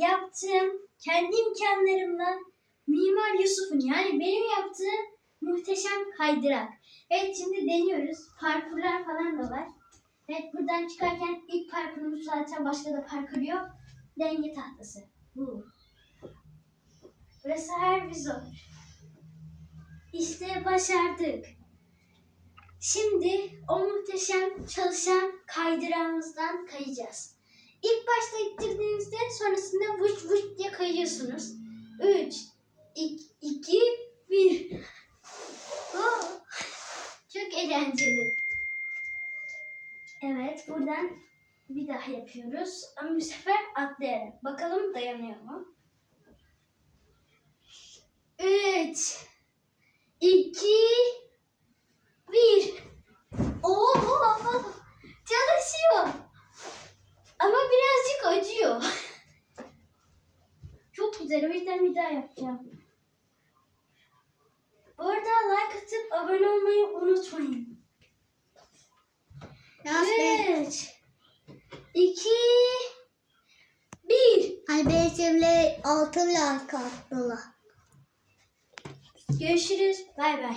yaptığım kendi imkanlarımla Mimar Yusuf'un yani benim yaptığım muhteşem kaydırak. Evet şimdi deniyoruz. Parkurlar falan da var. Evet buradan çıkarken ilk parkurumuz zaten başka da parkur yok. Denge tahtası. Bu. Burası her bir zor. İşte başardık. Şimdi o muhteşem çalışan kaydırağımızdan kayacağız. İlk başta ittirdiğinizde sonrasında vuş vuş diye kayıyorsunuz. 3, 2, 1. Çok eğlenceli. Evet buradan bir daha yapıyoruz. Ama bu sefer atlayarak. Bakalım dayanıyor mu? 3, 2, 1. Oo, çalışıyor. Ama birazcık acıyor. Güzel. O yüzden bir daha yapacağım. Bu arada like atıp abone olmayı unutmayın. Yaz be. 3, 2, 1. Ay benim şimdi altın like attılar. Görüşürüz. Bay bay.